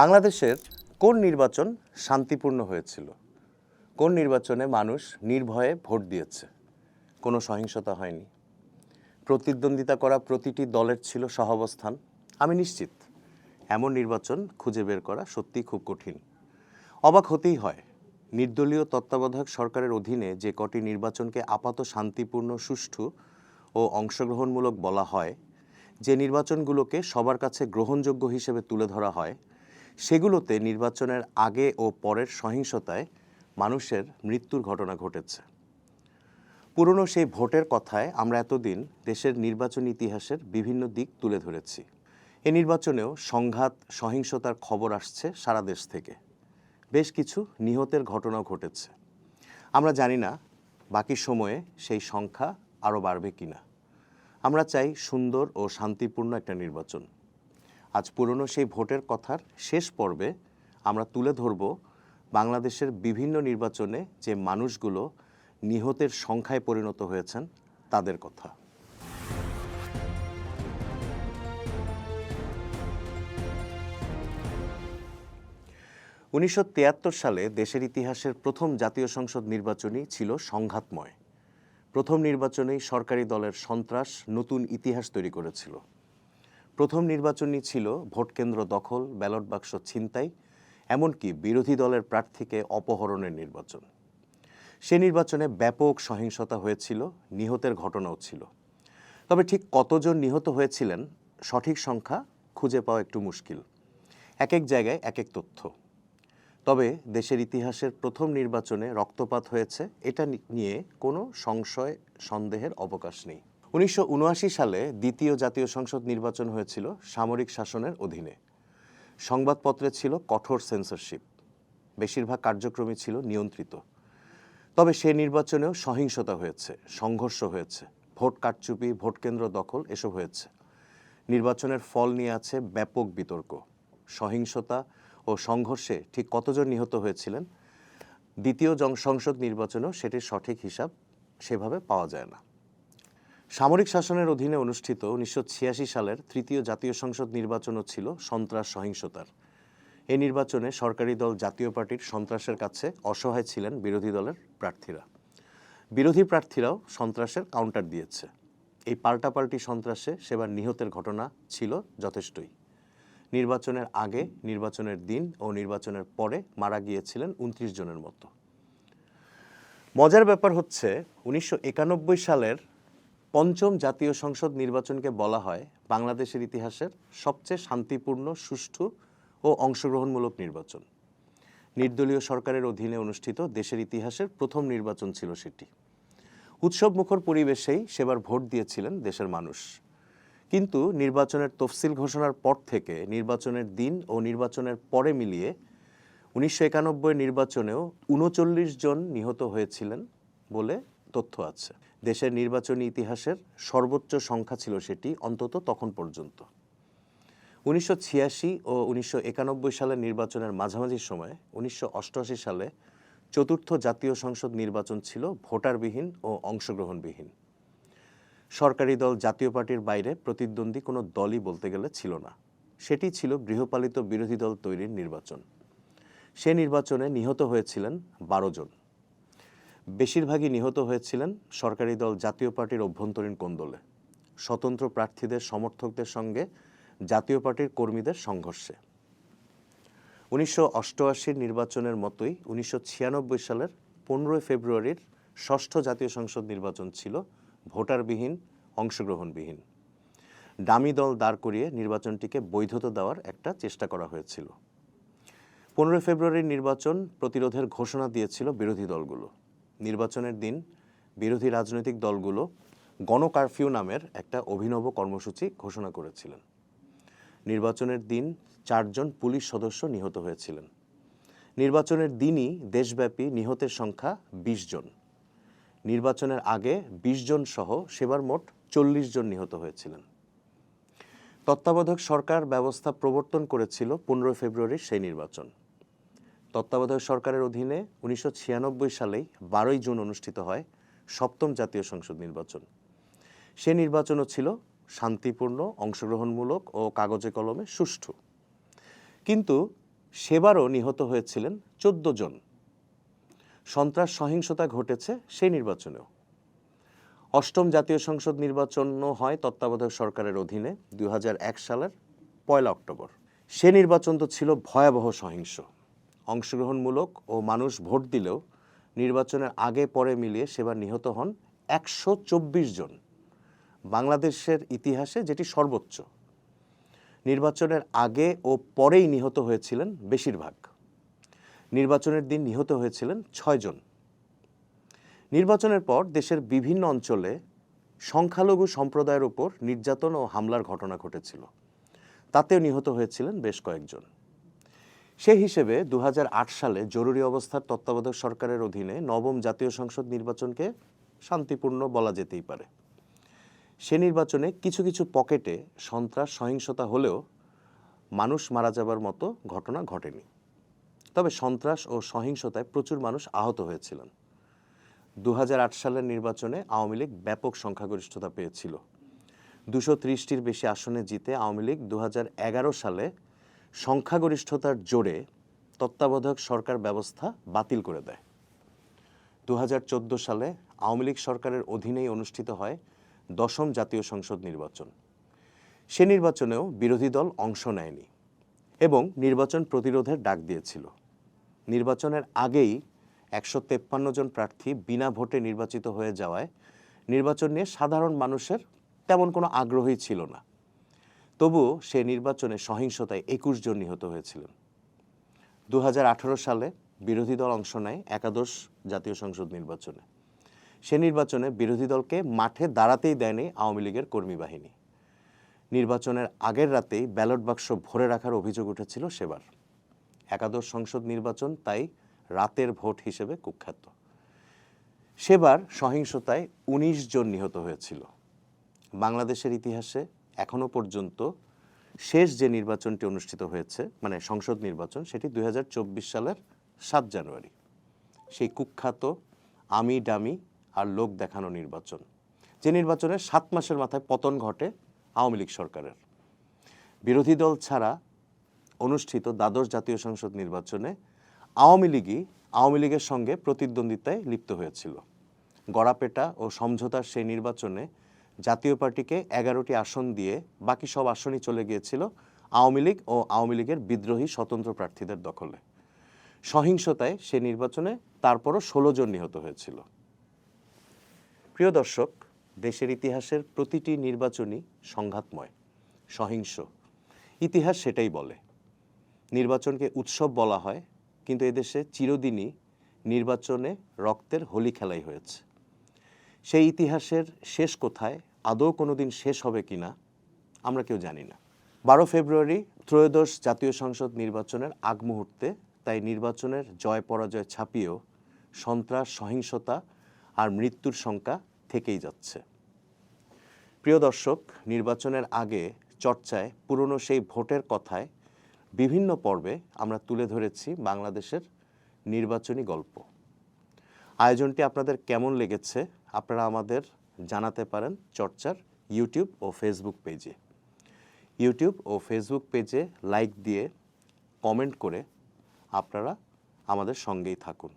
বাংলাদেশের কোন নির্বাচন শান্তিপূর্ণ হয়েছিল? কোন নির্বাচনে মানুষ নির্ভয়ে ভোট দিয়েছে? কোনো সহিংসতা হয়নি। প্রতিদ্বন্দ্বিতা করা প্রতিটি দলের ছিল সহাবস্থান। আমি নিশ্চিত, এমন নির্বাচন খুঁজে বের করা সত্যিই খুব কঠিন। অবাক হতেই হয়, নির্দলীয় তত্ত্বাবধায়ক সরকারের অধীনে যে কটি নির্বাচনকে আপাত শান্তিপূর্ণ, সুষ্ঠু ও অংশগ্রহণমূলক বলা হয়, যে নির্বাচনগুলোকে সবার কাছে গ্রহণযোগ্য হিসেবে তুলে ধরা হয় সেগুলোতে নির্বাচনের আগে ও পরের সহিংসতায় মানুষের মৃত্যুর ঘটনা ঘটেছে। পুরনো সেই ভোটের কথায় আমরা এতদিন দেশের নির্বাচন ইতিহাসের বিভিন্ন দিক তুলে ধরেছি। এ নির্বাচনেও সংঘাত, সহিংসতার খবর আসছে সারা দেশ থেকে। বেশ কিছু নিহতের ঘটনাও ঘটেছে। আমরা জানি না বাকি সময়ে সেই সংখ্যা আরও বাড়বে কিনা। আমরা চাই সুন্দর ও শান্তিপূর্ণ একটা নির্বাচন। আজ পুরনো সেই ভোটের কথার শেষ পর্বে আমরা তুলে ধরব বাংলাদেশের বিভিন্ন নির্বাচনে যে মানুষগুলো নিহতের সংখ্যায় পরিণত হয়েছেন তাদের কথা। উনিশশো সালে দেশের ইতিহাসের প্রথম জাতীয় সংসদ নির্বাচনই ছিল সংঘাতময়। প্রথম নির্বাচনেই সরকারি দলের সন্ত্রাস নতুন ইতিহাস তৈরি করেছিল। প্রথম নির্বাচনই ছিল ভোটকেন্দ্র দখল, ব্যালট বাক্স ছিনতাই, এমনকি বিরোধী দলের প্রার্থীকে অপহরণের নির্বাচন। সে নির্বাচনে ব্যাপক সহিংসতা হয়েছিল, নিহতের ঘটনাও ছিল। তবে ঠিক কতজন নিহত হয়েছিলেন, সঠিক সংখ্যা খুঁজে পাওয়া একটু মুশকিল। এক এক জায়গায় এক এক তথ্য। তবে দেশের ইতিহাসের প্রথম নির্বাচনে রক্তপাত হয়েছে, এটা নিয়ে কোনো সংশয়, সন্দেহের অবকাশ নেই। উনিশশো উনআশি সালে দ্বিতীয় জাতীয় সংসদ নির্বাচন হয়েছিল সামরিক শাসনের অধীনে। সংবাদপত্রে ছিল কঠোর সেন্সরশিপ বেশিরভাগ কার্যক্রমই ছিল নিয়ন্ত্রিত। তবে সে নির্বাচনেও সহিংসতা হয়েছে, সংঘর্ষ হয়েছে, ভোট কারচুপি, ভোট কেন্দ্র দখল এসব হয়েছে। নির্বাচনের ফল নিয়ে আছে ব্যাপক বিতর্ক। সহিংসতা ও সংঘর্ষে ঠিক কতজন নিহত হয়েছিলেন? দ্বিতীয় সংসদ নির্বাচনেও সেটির সঠিক হিসাব সেভাবে পাওয়া যায় না। সামরিক শাসনের অধীনে অনুষ্ঠিত উনিশশো ছিয়াশি সালের তৃতীয় জাতীয় সংসদ নির্বাচনও ছিল সন্ত্রাস সহিংসতার। এই নির্বাচনে সরকারি দল জাতীয় পার্টির সন্ত্রাসের কাছে অসহায় ছিলেন বিরোধী দলের প্রার্থীরা। বিরোধী প্রার্থীরাও সন্ত্রাসের কাউন্টার দিয়েছে। এই পাল্টাপাল্টি সন্ত্রাসে সেবার নিহতের ঘটনা ছিল যথেষ্টই। নির্বাচনের আগে, নির্বাচনের দিন ও নির্বাচনের পরে মারা গিয়েছিলেন উনত্রিশ জনের মতো। মজার ব্যাপার হচ্ছে, উনিশশো একানব্বই সালের পঞ্চম জাতীয় সংসদ নির্বাচনকে বলা হয় বাংলাদেশের ইতিহাসের সবচেয়ে শান্তিপূর্ণ, সুষ্ঠু ও অংশগ্রহণমূলক নির্বাচন। নির্দলীয় সরকারের অধীনে অনুষ্ঠিত দেশের ইতিহাসের প্রথম নির্বাচন ছিল সেটি। উৎসব মুখর পরিবেশেই সেবার ভোট দিয়েছিলেন দেশের মানুষ। কিন্তু নির্বাচনের তফসিল ঘোষণার পর থেকে নির্বাচনের দিন ও নির্বাচনের পরে মিলিয়ে উনিশশো একানব্বই নির্বাচনেও উনচল্লিশ জন নিহত হয়েছিলেন বলে তথ্য আছে। দেশের নির্বাচনী ইতিহাসের সর্বোচ্চ সংখ্যা ছিল সেটি অন্তত তখন পর্যন্ত। উনিশশো ছিয়াশি ও উনিশশো একানব্বই সালের নির্বাচনের মাঝামাঝি সময়ে উনিশশো অষ্টআশি সালে চতুর্থ জাতীয় সংসদ নির্বাচন ছিল ভোটারবিহীন ও অংশগ্রহণবিহীন। সরকারি দল জাতীয় পার্টির বাইরে প্রতিদ্বন্দ্বী কোনো দলই বলতে গেলে ছিল না। সেটি ছিল গৃহপালিত বিরোধী দল তৈরির নির্বাচন। সে নির্বাচনে নিহত হয়েছিলেন বারো জন। বেশিরভাগই নিহত হয়েছিলেন সরকারি দল জাতীয় পার্টির অভ্যন্তরীণ কোন্দলে। স্বতন্ত্র প্রার্থীদের সমর্থকদের সঙ্গে জাতীয় পার্টির কর্মীদের সংঘর্ষে। উনিশশো নির্বাচনের মতোই উনিশশো ছিয়ানব্বই সালের পনেরোই ফেব্রুয়ারির ষষ্ঠ জাতীয় সংসদ নির্বাচন ছিল ভোটারবিহীন, অংশগ্রহণবিহীন। ডামি দল দাঁড় করিয়ে নির্বাচনটিকে বৈধতা দেওয়ার একটা চেষ্টা করা হয়েছিল। পনেরোই ফেব্রুয়ারির নির্বাচন প্রতিরোধের ঘোষণা দিয়েছিল বিরোধী দলগুলো। নির্বাচনের দিন বিরোধী রাজনৈতিক দলগুলো গণকারফিউ নামের একটা অভিনব কর্মসূচি ঘোষণা করেছিলেন। নির্বাচনের দিন চারজন পুলিশ সদস্য নিহত হয়েছিলেন। নির্বাচনের দিনই দেশব্যাপী নিহতের সংখ্যা বিশ জন। নির্বাচনের আগে বিশ জন সহ সেবার মোট চল্লিশ জন নিহত হয়েছিলেন। তত্ত্বাবধায়ক সরকার ব্যবস্থা প্রবর্তন করেছিল পনেরোই ফেব্রুয়ারির সেই নির্বাচন। তত্ত্বাবধায়ক সরকারের অধীনে উনিশশো ছিয়ানব্বই সালেই বারোই জুন অনুষ্ঠিত হয় সপ্তম জাতীয় সংসদ নির্বাচন। সে নির্বাচনও ছিল শান্তিপূর্ণ, অংশগ্রহণমূলক ও কাগজে কলমে সুষ্ঠু। কিন্তু সেবারও নিহত হয়েছিলেন চোদ্দ জন। সন্ত্রাস সহিংসতা ঘটেছে সেই নির্বাচনেও। অষ্টম জাতীয় সংসদ নির্বাচনও হয় তত্ত্বাবধায়ক সরকারের অধীনে দু হাজার এক সালের পয়লা অক্টোবর। সে নির্বাচন তো ছিল ভয়াবহ সহিংস। অংশগ্রহণমূলক ও মানুষ ভোট দিলেও নির্বাচনের আগে পরে মিলিয়ে সেবার নিহত হন একশো চব্বিশ জন। বাংলাদেশের ইতিহাসে যেটি সর্বোচ্চ। নির্বাচনের আগে ও পরেই নিহত হয়েছিলেন বেশিরভাগ। নির্বাচনের দিন নিহত হয়েছিলেন ছয়জন নির্বাচনের পর দেশের বিভিন্ন অঞ্চলে সংখ্যালঘু সম্প্রদায়ের উপর নির্যাতন ও হামলার ঘটনা ঘটেছিল। তাতেও নিহত হয়েছিলেন বেশ কয়েকজন। সেই হিসেবে দু হাজার আট সালে জরুরি অবস্থার তত্ত্বাবধায়ক সরকারের অধীনে নবম জাতীয় সংসদ নির্বাচনকে শান্তিপূর্ণ বলা যেতেই পারে। সে নির্বাচনে কিছু কিছু পকেটে সন্ত্রাস, সহিংসতা হলেও মানুষ মারা যাবার মতো ঘটনা ঘটেনি। তবে সন্ত্রাস ও সহিংসতায় প্রচুর মানুষ আহত হয়েছিলেন। দু হাজার আট সালের নির্বাচনে আওয়ামী লীগ ব্যাপক সংখ্যাগরিষ্ঠতা পেয়েছিল। দুশো ত্রিশটির বেশি আসনে জিতে আওয়ামী লীগ দু হাজার এগারো সালে সংখ্যাগরিষ্ঠতার জোরে তত্ত্বাবধায়ক সরকার ব্যবস্থা বাতিল করে দেয়। দু হাজার চোদ্দ সালে আওয়ামী লীগ সরকারের অধীনেই অনুষ্ঠিত হয় দশম জাতীয় সংসদ নির্বাচন। সে নির্বাচনেও বিরোধী দল অংশ নেয়নি এবং নির্বাচন প্রতিরোধের ডাক দিয়েছিল। নির্বাচনের আগেই একশো তেপ্পান্ন জন প্রার্থী বিনা ভোটে নির্বাচিত হয়ে যাওয়ায় নির্বাচন নিয়ে সাধারণ মানুষের তেমন কোনো আগ্রহই ছিল না। তবুও সে নির্বাচনে সহিংসতায় একুশ জন নিহত হয়েছিলেন। দু হাজার আঠারো সালে বিরোধী দল অংশ নেয় একাদশ জাতীয় সংসদ নির্বাচনে। সে নির্বাচনে বিরোধী দলকে মাঠে দাঁড়াতেই দেয়নি আওয়ামী লীগের কর্মী বাহিনী। নির্বাচনের আগের রাতেই ব্যালট বাক্স ভরে রাখার অভিযোগ উঠেছিল সেবার। একাদশ সংসদ নির্বাচন তাই রাতের ভোট হিসেবে কুখ্যাত। সেবার সহিংসতায় ১৯ জন নিহত হয়েছিল। বাংলাদেশের ইতিহাসে এখনও পর্যন্ত শেষ যে নির্বাচনটি অনুষ্ঠিত হয়েছে মানে সংসদ নির্বাচন, সেটি দু হাজার চব্বিশ সালের সাত জানুয়ারি। সেই কুখ্যাত আমি ডামি আর লোক দেখানো নির্বাচন, যে নির্বাচনের সাত মাসের মাথায় পতন ঘটে আওয়ামী লীগ সরকারের। বিরোধী দল ছাড়া অনুষ্ঠিত দ্বাদশ জাতীয় সংসদ নির্বাচনে আওয়ামী লীগই আওয়ামী লীগের সঙ্গে প্রতিদ্বন্দ্বিতায় লিপ্ত হয়েছিল। গড়াপেটা ও সমঝোতার সেই নির্বাচনে জাতীয় পার্টিকে এগারোটি আসন দিয়ে বাকি সব আসনই চলে গিয়েছিল আওয়ামী লীগ ও আওয়ামী লীগের বিদ্রোহী স্বতন্ত্র প্রার্থীদের দখলে। সহিংসতায় সে নির্বাচনে তারপরও ষোলো জন নিহত হয়েছিল। প্রিয় দর্শক, দেশের ইতিহাসের প্রতিটি নির্বাচনই সংঘাতময়, সহিংস। ইতিহাস সেটাই বলে। নির্বাচনকে উৎসব বলা হয়, কিন্তু এদেশে চিরদিনই নির্বাচনে রক্তের হোলি খেলাই হয়েছে। সেই ইতিহাসের শেষ কোথায়, আদৌ কোনো দিন শেষ হবে কিনা আমরা কেউ জানি না। বারো ফেব্রুয়ারি ত্রয়োদশ জাতীয় সংসদ নির্বাচনের আগ মুহূর্তে তাই নির্বাচনের জয় পরাজয় ছাপিয়েও সন্ত্রাস, সহিংসতা আর মৃত্যুর সংখ্যা থেকেই যাচ্ছে। প্রিয় দর্শক, নির্বাচনের আগে চর্চায় পুরনো সেই ভোটের কথায় বিভিন্ন পর্বে আমরা তুলে ধরেছি বাংলাদেশের নির্বাচনী গল্প। আয়োজনটি আপনাদের কেমন লেগেছে আপনারা আমাদের জানাতে পারেন চর্চার ইউটিউব ও ফেসবুক পেজে। ইউটিউব ও ফেসবুক পেজে লাইক দিয়ে কমেন্ট করে আপনারা আমাদের সঙ্গেই থাকুন।